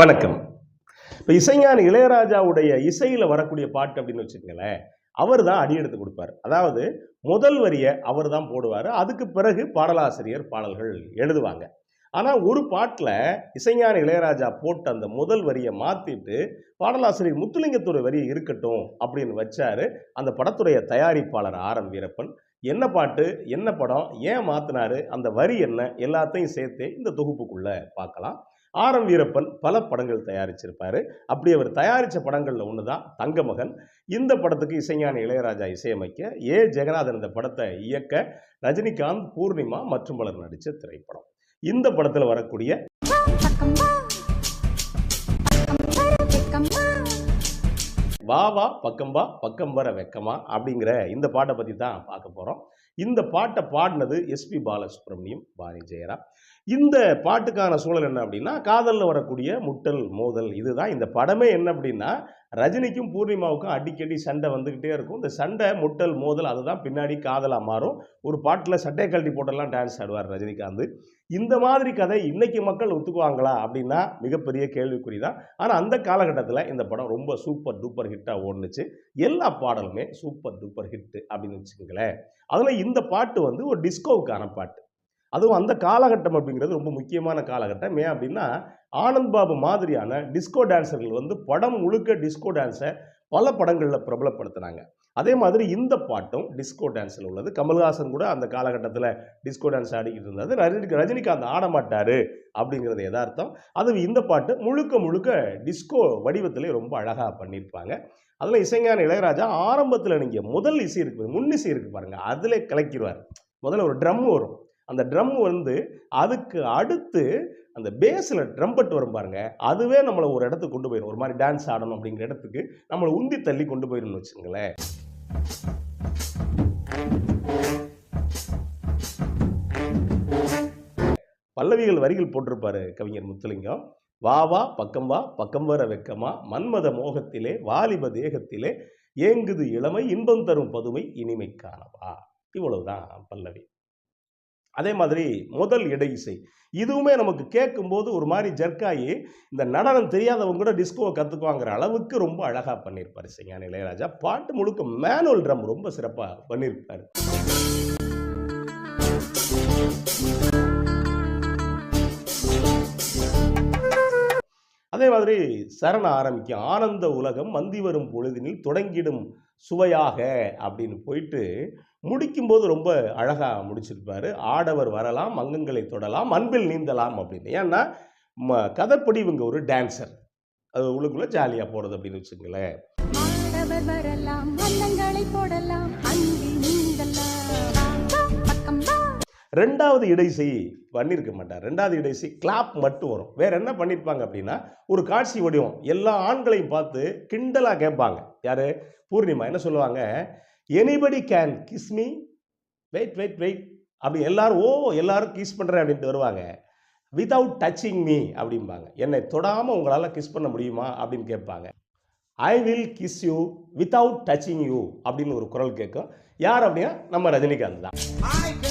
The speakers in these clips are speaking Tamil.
வணக்கம். இப்போ இசைஞானி இளையராஜாவுடைய இசையில் வரக்கூடிய பாட்டு அப்படின்னு வச்சுக்கோங்களேன் அவர் தான் அடி எடுத்து கொடுப்பார். அதாவது முதல் வரியை அவர் தான் போடுவார். அதுக்கு பிறகு பாடலாசிரியர் பாடல்கள் எழுதுவாங்க. ஆனால் ஒரு பாட்டில் இசைஞான இளையராஜா போட்ட அந்த முதல் வரியை மாற்றிட்டு பாடலாசிரியர் முத்துலிங்கத்துறை வரி இருக்கட்டும் அப்படின்னு வச்சாரு. அந்த படத்துடைய தயாரிப்பாளர் ஆர் எம் வீரப்பன். என்ன பாட்டு என்ன படம் ஏன் மாற்றினாரு அந்த வரி என்ன எல்லாத்தையும் சேர்த்து இந்த தொகுப்புக்குள்ளே பார்க்கலாம். ஆர் எம் வீரப்பன் பல படங்கள் தயாரிச்சிருப்பார். அப்படி அவர் தயாரித்த படங்களில் ஒன்று தான் தங்கமகன். இந்த படத்துக்கு இசைஞானி இளையராஜா இசையமைக்க ஏ. ஜெகநாதன் இந்த படத்தை இயக்க ரஜினிகாந்த் பூர்ணிமா மற்றும் பலர் நடித்த திரைப்படம். இந்த படத்தில் வரக்கூடிய வா வா பக்கம்பா பக்கம் வர வெக்கமா அப்படிங்கிற இந்த பாட்டை பற்றி தான் பார்க்க போகிறோம் இந்த பாட்டை பாடினது எஸ்பி பாலசுப்ரமணியம் பாணி ஜெயராம். இந்த பாட்டுக்கான சூழல் என்ன அப்படின்னா காதலில் வரக்கூடிய முட்டல் மோதல் இதுதான். இந்த படமே என்ன அப்படின்னா ரஜினிக்கும் பூர்ணிமாவுக்கும் அடிக்கடி சண்டை வந்துக்கிட்டே இருக்கும். இந்த சண்டை முட்டல் மோதல் அதுதான் பின்னாடி காதலாக மாறும். ஒரு பாட்டில் சட்டை கழட்டி போட்டெல்லாம் டான்ஸ் ஆடுவார் ரஜினிகாந்த். இந்த மாதிரி கதை இன்னைக்கு மக்கள் ஒத்துக்குவாங்களா அப்படின்னா மிகப்பெரிய கேள்விக்குறி தான் ஆனால் அந்த காலகட்டத்தில் இந்த படம் ரொம்ப சூப்பர் டூப்பர் ஹிட்டாக ஓடுனுச்சு. எல்லா பாடலுமே சூப்பர் டூப்பர் ஹிட்டு அப்படின்னு வச்சுக்கோங்களேன். அதில் இந்த பாட்டு வந்து ஒரு டிஸ்கோவுக்கான பாட்டு. அதுவும் அந்த காலகட்டம் அப்படிங்கிறது ரொம்ப முக்கியமான காலகட்டம். ஏன் அப்படின்னா ஆனந்த் பாபு மாதிரியான டிஸ்கோ டான்ஸர்கள் வந்து படம் முழுக்க டிஸ்கோ டான்ஸை பல படங்களில் பிரபலப்படுத்தினாங்க. அதே மாதிரி இந்த பாட்டும் டிஸ்கோ டான்ஸில் உள்ளது. கமல்ஹாசன் கூட அந்த காலகட்டத்தில் டிஸ்கோ டான்ஸ் ஆடிக்கிட்டு இருந்தாரு. ரஜினி ரஜினிகாந்த் ஆடமாட்டார் அப்படிங்கிறது எதார்த்தம் அது இந்த பாட்டு முழுக்க முழுக்க டிஸ்கோ வடிவத்திலே ரொம்ப அழகாக பண்ணியிருப்பாங்க. அதில் இசைஞான இளையராஜா ஆரம்பத்தில் நீங்கள் முதல் இசை இருக்குது முன் இசை இருக்குது பாருங்கள் அதில் கலக்கிடுவார் முதல்ல ஒரு ட்ரம் வரும். அந்த ட்ரம் வந்து அதுக்கு அடுத்து அந்த பேஸில் ட்ரம்பட் வரும் பாருங்க. அதுவே நம்மளை ஒரு இடத்துக்கு கொண்டு போயிடும் ஒரு மாதிரி டான்ஸ் ஆடணும் அப்படிங்கிற இடத்துக்கு நம்மளை உந்தி தள்ளி கொண்டு போயிடும்னு வச்சுங்களேன் பல்லவிகள் வரிகள் போட்டிருப்பாரு கவிஞர் முத்துலிங்கம். வா வா பக்கம் வா பக்கம் வர வெக்கமா மன்மத மோகத்திலே வாலிப தேகத்திலே ஏங்குது இளமை இன்பம் தரும் பதுமை இனிமை காணவா. இவ்வளவுதான் பல்லவி. அதே மாதிரி முதல் இடை இசை. இதுவுமே நமக்கு கேட்கும்போது ஒரு மாதிரி ஜர்க்காயி இந்த நடனம் தெரியாதவங்க கூட டிஸ்கோவை கற்றுக்குவாங்கிற அளவுக்கு ரொம்ப அழகாக பண்ணியிருப்பார் இசைஞான இளையராஜா. பாட்டு முழுக்க மேனுவல் ட்ரம் ரொம்ப சிறப்பாக பண்ணியிருப்பார் அதே மாதிரி சரண ஆரம்பிக்கும் ஆனந்த உலகம் மந்தி வரும் பொழுதினில் தொடங்கிடும் சுவையாக அப்படின்னு போயிட்டு முடிக்கும்போது ரொம்ப அழகாக முடிச்சிருப்பாரு. ஆடவர் வரலாம் அங்கங்களை தொடலாம் அன்பில் நீந்தலாம் அப்படின்னு. ஏன்னா ம கதைப்படி இவங்க ஒரு டான்சர் அது உள்ளுக்குள்ளே ஜாலியாக போகிறது அப்படின்னு வச்சுங்களேன். வரலாம் அன்னங்களை போடலாம் அன்பில் ரெண்டாவது இடைசை பண்ணியிருக்க மாட்டார். ரெண்டாவது இடைசை கிளாப் மட்டும் வரும். வேற என்ன பண்ணியிருப்பாங்க அப்படின்னா ஒரு காட்சி வடிவம் எல்லா ஆண்களையும் பார்த்து கிண்டலாக கேட்பாங்க. யார்? பூர்ணிமா. என்ன சொல்லுவாங்க? Anybody can kiss me wait wait wait அப்படி எல்லாரும் ஓ எல்லாரும் கிஸ் பண்ணுறேன் அப்படின்ட்டு வருவாங்க. வித்தவுட் டச்சிங் மீ அப்படிம்பாங்க. என்னை தொடாமல் உங்களால் கிஸ் பண்ண முடியுமா? அப்படின்னு கேட்பாங்க. I will kiss you without touching you அப்படின்னு ஒரு குரல் கேட்கும். யார் அப்படின்னா? நம்ம ரஜினிகாந்த் தான்.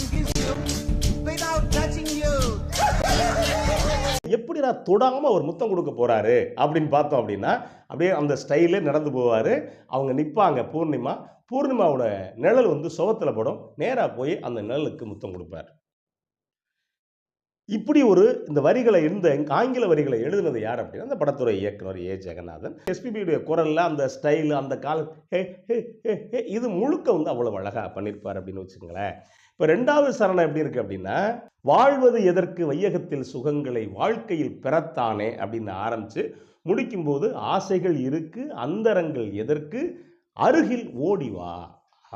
எப்படி தொடாமல் அவர் முத்தம் கொடுக்க போறாரு அப்படின்னு பார்த்தோம் அப்படின்னா அப்படியே அந்த ஸ்டைலே நடந்து போவார். அவங்க நிற்பாங்க பூர்ணிமா. பூர்ணிமாவோட நிழல் வந்து சுவத்தில் படும். நேராக போய் அந்த நிழலுக்கு முத்தம் கொடுப்பார். இப்படி ஒரு இந்த வரிகளை இருந்த ஆங்கில வரிகளை எழுதுனது யார் அப்படின்னா அந்த படத்துறை இயக்குனர் ஏ. ஜெகநாதன். எஸ்பிபியுடைய குரலில் அந்த ஸ்டைல் அந்த கால ஹே ஹே ஹே ஹே இது முழுக்க வந்து அவ்வளோ அழகாக பண்ணியிருப்பார் அப்படின்னு வச்சுங்களேன் இப்போ ரெண்டாவது சரணம் எப்படி இருக்குது அப்படின்னா வாழ்வது எதற்கு வையகத்தில் சுகங்களை வாழ்க்கையில் பெறத்தானே அப்படின்னு ஆரம்பித்து முடிக்கும்போது ஆசைகள் இருக்கு அந்தரங்கள் எதற்கு அருகில் ஓடி வா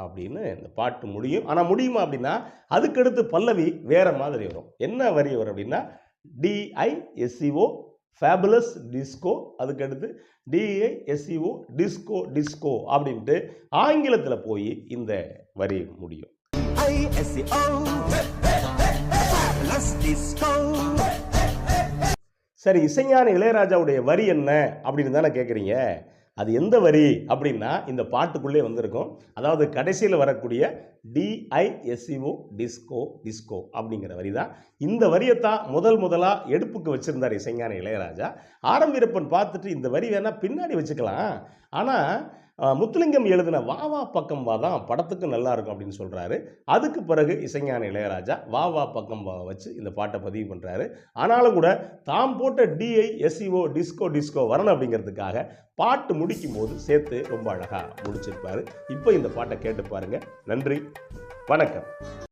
அப்படின்னு இந்த பாட்டு முடியும். ஆனால் முடியுமா அப்படின்னா அதுக்கடுத்து பல்லவி வேற மாதிரி வரும். என்ன வரி வரும் அப்படின்னா D I S C O fabulous disco அதுக்கடுத்து D I S C O disco disco அப்படின்ட்டு ஆங்கிலத்தில் போய் இந்த வரி முடியும். I-S-C-O. Disco. சரி இசைஞான இளையராஜாவுடைய வரி என்ன அப்படின்னு தானே கேட்குறீங்க அது எந்த வரி அப்படின்னா இந்த பாட்டுக்குள்ளே வந்திருக்கும். அதாவது கடைசியில் வரக்கூடிய டிஐஎஸ்சிஓ டிஸ்கோ டிஸ்கோ அப்படிங்கிற வரி தான் இந்த வரியைத்தான் முதல் முதலாக எடுப்புக்கு வச்சுருந்தார் இசைஞான இளையராஜா. ஆரம்பிரப்பன் பார்த்துட்டு இந்த வரி வேணால் பின்னாடி வச்சுக்கலாம். ஆனால் முத்துலிங்கம் எழுதின வா வா பக்கம் வா தான் படத்துக்கு நல்லா இருக்கும் அப்படின்னு சொல்கிறாரு அதுக்கு பிறகு இசைஞான இளையராஜா வா வா பக்கம் வா வச்சு இந்த பாட்டை பதிவு பண்ணுறாரு ஆனாலும் கூட தாம் போட்ட டிஐ எஸ்இஓ டிஸ்கோ டிஸ்கோ வரணும் அப்படிங்கிறதுக்காக பாட்டு முடிக்கும் போது சேர்த்து ரொம்ப அழகாக முடிச்சிருப்பாரு. இப்போ இந்த பாட்டை கேட்டு பாருங்கள் நன்றி. வணக்கம்.